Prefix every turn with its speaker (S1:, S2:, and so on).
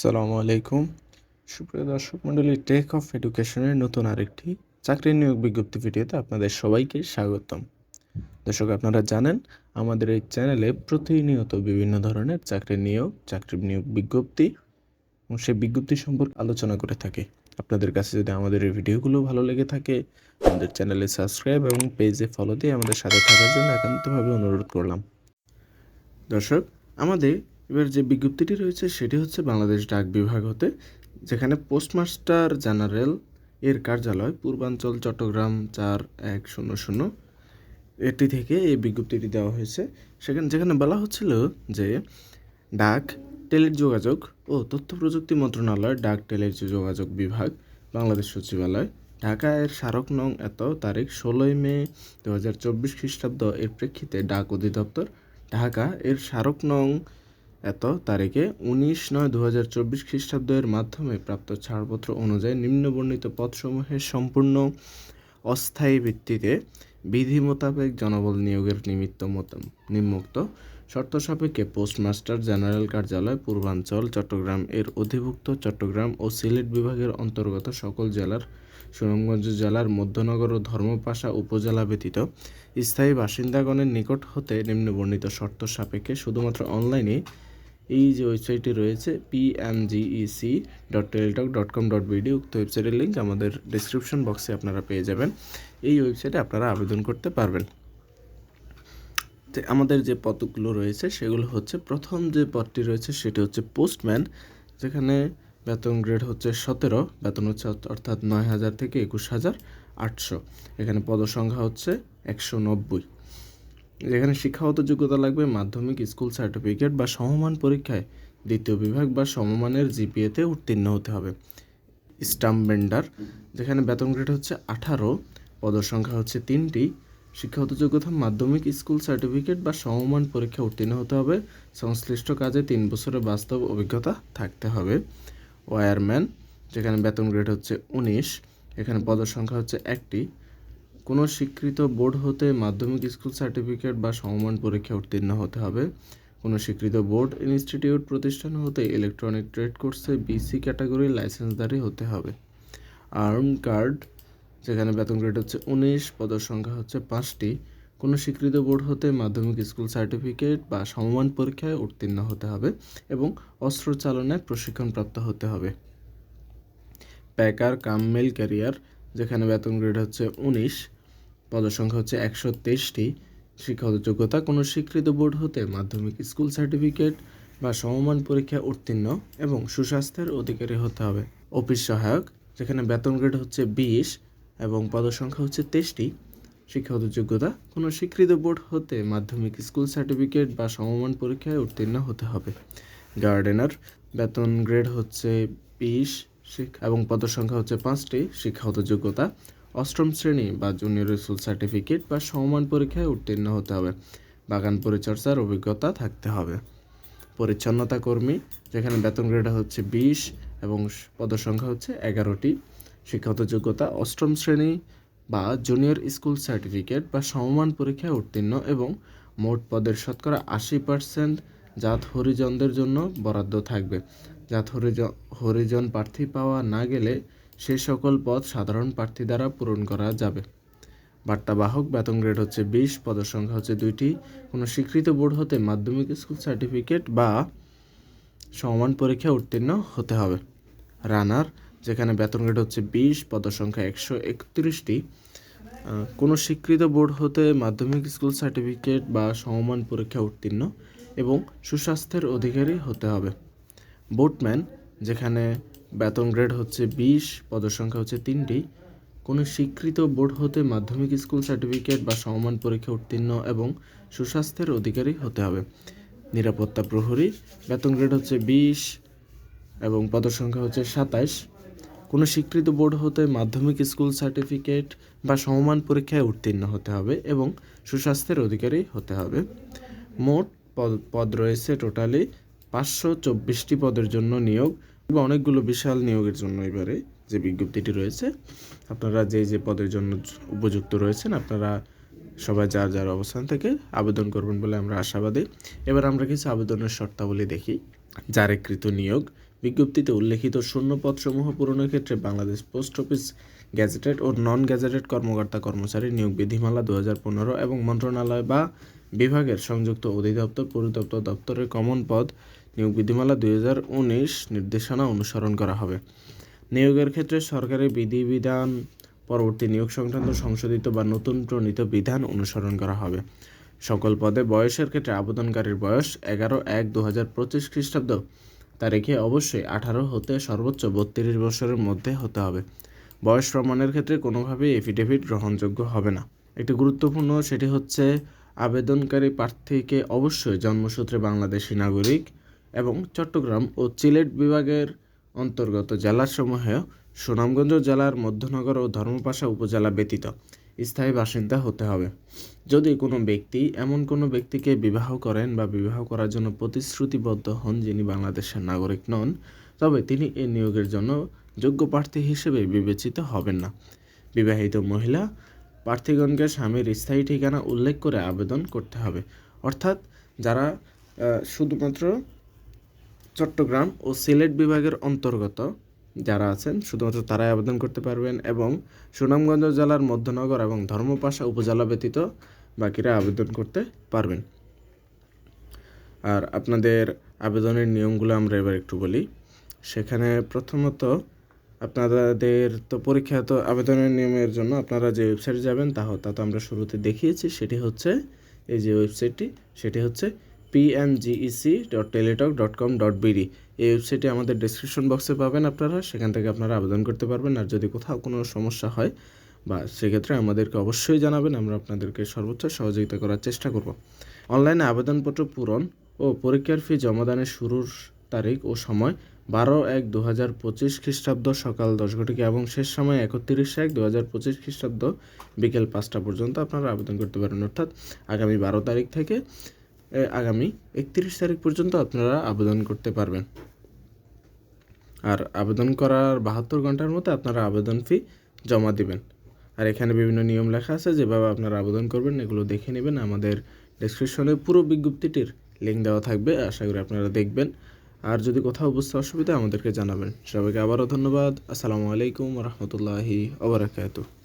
S1: সালামু আলাইকুম। সুপ্রিয় দর্শক মণ্ডলী টেক অফ এডুকেশনের নতুন আরেকটি চাকরি নিয়োগ বিজ্ঞপ্তি ভিডিওতে আপনাদের সবাইকে স্বাগতম। দর্শক, আপনারা জানেন, আমাদের এই চ্যানেলে প্রতিনিয়ত বিভিন্ন ধরনের চাকরি নিয়োগ চাকরি নিয়োগ বিজ্ঞপ্তি এবং সেই বিজ্ঞপ্তি সম্পর্কে আলোচনা করে থাকি। আপনাদের কাছে যদি আমাদের এই ভিডিওগুলো ভালো লেগে থাকে, আমাদের চ্যানেলে সাবস্ক্রাইব এবং পেজে ফলো দিয়ে আমাদের সাথে থাকার জন্য একান্তভাবে অনুরোধ করলাম। দর্শক, আমাদের এবার যে বিজ্ঞপ্তিটি রয়েছে সেটি হচ্ছে বাংলাদেশ ডাক বিভাগ হতে, যেখানে পোস্টমাস্টার জেনারেল এর কার্যালয় পূর্বাঞ্চল, চট্টগ্রাম চার এক শূন্য শূন্য এটি থেকে এই বিজ্ঞপ্তিটি দেওয়া হয়েছে। সেখানে, যেখানে বলা হচ্ছিল যে ডাক টেলিযোগাযোগ ও তথ্য প্রযুক্তি মন্ত্রণালয়, ডাক টেলিযোগাযোগ বিভাগ, বাংলাদেশ সচিবালয়, ঢাকা এর স্মারক নং এত তারিখ ষোলোই মে দু হাজার চব্বিশ খ্রিস্টাব্দ এর প্রেক্ষিতে ডাক অধিদপ্তর, ঢাকা এর স্মারক নং এত তারিখে উনিশ নয় দু হাজার চব্বিশ খ্রিস্টাব্দ এর মাধ্যমে প্রাপ্ত ছাড়পত্র অনুযায়ী নিম্নবর্ণিত পদসমূহের সম্পূর্ণ অস্থায়ী ভিত্তিতে বিধি মোতাবেক জনবল নিয়োগের নিমিত্ত মত নিম্মুক্ত শর্ত সাপেক্ষে পোস্টমাস্টার জেনারেল কার্যালয়, পূর্বাঞ্চল, চট্টগ্রাম এর অধিভুক্ত চট্টগ্রাম ও সিলেট বিভাগের অন্তর্গত সকল জেলার সুনামগঞ্জ জেলার মধ্যনগর ও ধর্মপাশা উপজেলা ব্যতীত স্থায়ী বাসিন্দাগণের নিকট হতে নিম্নবর্ণিত শর্ত সাপেক্ষে শুধুমাত্র অনলাইনে এই যে ওয়েবসাইটটি রয়েছে PMGEC dot Teletalk dot com dot BD উক্ত ওয়েবসাইটের লিঙ্ক আমাদের ডিসক্রিপশন বক্সে আপনারা পেয়ে যাবেন। এই ওয়েবসাইটে আপনারা আবেদন করতে পারবেন। আমাদের যে পদগুলো রয়েছে, সেগুলো হচ্ছে, প্রথম যে পদটি রয়েছে, সেটি হচ্ছে পোস্টম্যান যেখানে বেতন গ্রেড হচ্ছে সতেরো, বেতন হচ্ছে অর্থাৎ নয় হাজার থেকে একুশ হাজার আটশো। এখানে পদসংখ্যা হচ্ছে একশো নব্বই। যেখানে শিক্ষাগত যোগ্যতা লাগবে মাধ্যমিক, স্কুল সার্টিফিকেট বা সমমান পরীক্ষায় দ্বিতীয় বিভাগ বা সমমানের জিপিএতে উত্তীর্ণ হতে হবে। স্টাম্প বেন্ডার যেখানে বেতন গ্রেড হচ্ছে আঠারো পদসংখ্যা হচ্ছে তিনটি। শিক্ষাগত যোগ্যতা, মাধ্যমিক, স্কুল সার্টিফিকেট বা সমমান পরীক্ষা উত্তীর্ণ হতে হবে। সংশ্লিষ্ট কাজে তিন বছরের বাস্তব অভিজ্ঞতা থাকতে হবে। ওয়ারম্যান, যেখানে বেতন গ্রেড হচ্ছে উনিশ, এখানে পদসংখ্যা হচ্ছে একটি। কোনো স্বীকৃত বোর্ড হতে মাধ্যমিক স্কুল সার্টিফিকেট বা সমমান পরীক্ষা উত্তীর্ণ হতে হবে। কোনো স্বীকৃত বোর্ড, ইনস্টিটিউট, প্রতিষ্ঠান হতে ইলেকট্রনিক ট্রেড কোর্সে বিসি ক্যাটাগরির লাইসেন্সধারী হতে হবে। আর্ম কার্ড, যেখানে বেতন গ্রেড হচ্ছে উনিশ পদের সংখ্যা হচ্ছে পাঁচটি, কোনো স্বীকৃত বোর্ড হতে মাধ্যমিক স্কুল সার্টিফিকেট বা সমমান পরীক্ষায় উত্তীর্ণ হতে হবে এবং অস্ত্র চালনায় প্রশিক্ষণপ্রাপ্ত হতে হবে। প্যাকার কাম মেল ক্যারিয়ার, যেখানে বেতন গ্রেড হচ্ছে উনিশ পদসংখ্যা হচ্ছে একশো তেইশটি। শিক্ষাগত যোগ্যতা কোনো স্বীকৃত বোর্ড হতে মাধ্যমিক স্কুল সার্টিফিকেট বা সমমান পরীক্ষা উত্তীর্ণ এবং সুস্বাস্থ্যের অধিকারী হতে হবে। অফিস সহায়ক, যেখানে বেতন গ্রেড হচ্ছে বিশ এবং পদসংখ্যা হচ্ছে তেইশটি। শিক্ষাগত যোগ্যতা কোনো স্বীকৃত বোর্ড হতে মাধ্যমিক স্কুল সার্টিফিকেট বা সমমান পরীক্ষায় উত্তীর্ণ হতে হবে। গার্ডেনার, বেতন গ্রেড হচ্ছে বিশ এবং পদসংখ্যা হচ্ছে পাঁচটি। শিক্ষাগত যোগ্যতা অষ্টম শ্রেণি বা জুনিয়র স্কুল সার্টিফিকেট বা সমমান পরীক্ষায় উত্তীর্ণ হতে হবে। বাগান পরিচর্যার অভিজ্ঞতা থাকতে হবে। পরিচ্ছন্নতা কর্মী, যেখানে বেতন গ্রেড হচ্ছে বিশ এবং পদসংখ্যা হচ্ছে এগারোটি। শিক্ষাগত যোগ্যতা, অষ্টম শ্রেণি বা জুনিয়র স্কুল সার্টিফিকেট বা সমমান পরীক্ষায় উত্তীর্ণ এবং মোট পদের শতকরা আশি পার্সেন্ট জাত হরিজনদের জন্য বরাদ্দ থাকবে। জাত হরিজন হরিজন প্রার্থী পাওয়া না গেলে সে সকল পদ সাধারণ প্রার্থী দ্বারা পূরণ করা যাবে। বার্তাবাহক বেতন গ্রেড হচ্ছে বিশ, পদের সংখ্যা হচ্ছে দুইটি। কোনো স্বীকৃত বোর্ড হতে মাধ্যমিক স্কুল সার্টিফিকেট বা সমান পরীক্ষা উত্তীর্ণ হতে হবে। রানার, যেখানে বেতন গ্রেড হচ্ছে বিশ, পদের সংখ্যা একশো একত্রিশটি কোনো স্বীকৃত বোর্ড হতে মাধ্যমিক স্কুল সার্টিফিকেট বা সমমান পরীক্ষা উত্তীর্ণ এবং সুস্বাস্থ্যের অধিকারী হতে হবে। বোটম্যান যেখানে বেতন গ্রেড হচ্ছে বিশ, পদসংখ্যা হচ্ছে তিনটি। কোনো স্বীকৃত বোর্ড হতে মাধ্যমিক স্কুল সার্টিফিকেট বা সমমান পরীক্ষা উত্তীর্ণ এবং সুস্বাস্থ্যের অধিকারী হতে হবে। নিরাপত্তা প্রহরী, বেতন গ্রেড হচ্ছে বিশ এবং পদসংখ্যা হচ্ছে সাতাইশ কোনো স্বীকৃত বোর্ড হতে মাধ্যমিক স্কুল সার্টিফিকেট বা সমমান পরীক্ষায় উত্তীর্ণ হতে হবে এবং সুস্বাস্থ্যের অধিকারী হতে হবে। মোট পদ পদ রয়েছে টোটালি পাঁচশো চব্বিশটি পদের জন্য নিয়োগ বা অনেকগুলো বিশাল নিয়োগের জন্য এবারে যে বিজ্ঞপ্তিটি রয়েছে। আপনারা যে যে পদের জন্য উপযুক্ত রয়েছেন, আপনারা সবাই যার যার অবস্থান থেকে আবেদন করবেন বলে আমরা আশাবাদী। এবার আমরা কিছু আবেদনের শর্তাবলী দেখি। জারিকৃত নিয়োগ। বিজ্ঞপ্তিতে উল্লেখিত শূন্য পদসমূহ পূরণের ক্ষেত্রে বাংলাদেশ পোস্ট অফিস গ্যাজেটেড ও নন গ্যাজেটেড কর্মকর্তা কর্মচারী নিয়োগ বিধিমালা দু হাজার পনেরো এবং মন্ত্রণালয় বা বিভাগের সংযুক্ত অধিদপ্তর, পরিদপ্তর দপ্তরের কমন পদ নিয়োগ বিধিমালা দুই হাজার উনিশ নির্দেশনা অনুসরণ করা হবে। নিয়োগের ক্ষেত্রে সরকারি বিধিবিধান পরবর্তী নিয়োগ সংক্রান্ত সংশোধিত বা নতুন প্রণীত বিধান অনুসরণ করা হবে। সকল পদে বয়সের ক্ষেত্রে আবেদনকারীর বয়স এগারো এক দু হাজার পঁচিশ খ্রিস্টাব্দ। তারিখে অবশ্যই আঠারো হতে সর্বোচ্চ বত্রিশ বছরের মধ্যে হতে হবে। বয়স প্রমাণের ক্ষেত্রে কোনোভাবেই এফিডেভিট গ্রহণযোগ্য হবে না। একটি গুরুত্বপূর্ণ সেটি হচ্ছে, আবেদনকারী প্রার্থীকে অবশ্যই জন্মসূত্রে বাংলাদেশি নাগরিক এবং চট্টগ্রাম ও সিলেট বিভাগের অন্তর্গত জেলাসমূহে সুনামগঞ্জ জেলার মধ্যনগর ও ধর্মপাশা উপজেলা ব্যতীত স্থায়ী বাসিন্দা হতে হবে। যদি কোনো ব্যক্তি এমন কোনো ব্যক্তিকে বিবাহ করেন বা বিবাহ করার জন্য প্রতিশ্রুতিবদ্ধ হন যিনি বাংলাদেশের নাগরিক নন, তবে তিনি এই নিয়োগের জন্য যোগ্য প্রার্থী হিসেবে বিবেচিত হবেন না। বিবাহিত মহিলা প্রার্থীগণকে স্বামীর স্থায়ী ঠিকানা উল্লেখ করে আবেদন করতে হবে। অর্থাৎ যারা শুধুমাত্র চট্টগ্রাম ও সিলেট বিভাগের অন্তর্গত। যারা আছেন, শুধুমাত্র তারাই আবেদন করতে পারবেন এবং সুনামগঞ্জ জেলার মধ্যনগর এবং ধর্মপাশা উপজেলা ব্যতীত বাকিরা আবেদন করতে পারবেন। আর আপনাদের আবেদনের নিয়মগুলো আমরা এবার একটু বলি। সেখানে প্রথমত আপনাদের তো পরীক্ষা তো আবেদনের নিয়মের জন্য আপনারা যে ওয়েবসাইটে যাবেন, তা তা তো আমরা শুরুতে দেখিয়েছি। সেটি হচ্ছে, এই যে ওয়েবসাইটটি সেটি হচ্ছে PMGEC dot Teletalk dot com dot এই ওয়েবসাইটে আমাদের ডিসক্রিপশন বক্সে পাবেন আপনারা, সেখান থেকে আপনারা আবেদন করতে পারবেন। আর যদি কোথাও কোনো সমস্যা হয় বা সেক্ষেত্রে আমাদেরকে অবশ্যই জানাবেন, আমরা আপনাদেরকে সর্বোচ্চ সহযোগিতা করার চেষ্টা করব। অনলাইনে আবেদনপত্র পূরণ ও পরীক্ষার ফি জমাদানের শুরুর তারিখ ও সময় বারো এক দু হাজার পঁচিশ খ্রিস্টাব্দ সকাল দশ ঘটিকা এবং শেষ সময় একত্রিশ এক দু হাজার পঁচিশ খ্রিস্টাব্দ বিকেল পাঁচটা পর্যন্ত আপনারা আবেদন করতে পারেন। অর্থাৎ আগামী বারো তারিখ থেকে আগামী একত্রিশ তারিখ পর্যন্ত আপনারা আবেদন করতে পারবেন। আর আবেদন করার বাহাত্তর ঘণ্টার মধ্যে আপনারা আবেদন ফি জমা দিবেন। আর এখানে বিভিন্ন নিয়ম লেখা আছে, যেভাবে আপনারা আবেদন করবেন, এগুলো দেখে নেবেন। আমাদের ডেসক্রিপশনে পুরো বিজ্ঞপ্তিটির লিঙ্ক দেওয়া থাকবে, আশা করি আপনারা দেখবেন। আর যদি কোথাও বুঝতে অসুবিধা আমাদেরকে জানাবেন। সবাইকে আবারও ধন্যবাদ। আসসালামু আলাইকুম রহমতুল্লাহি ওবরাকাতুহ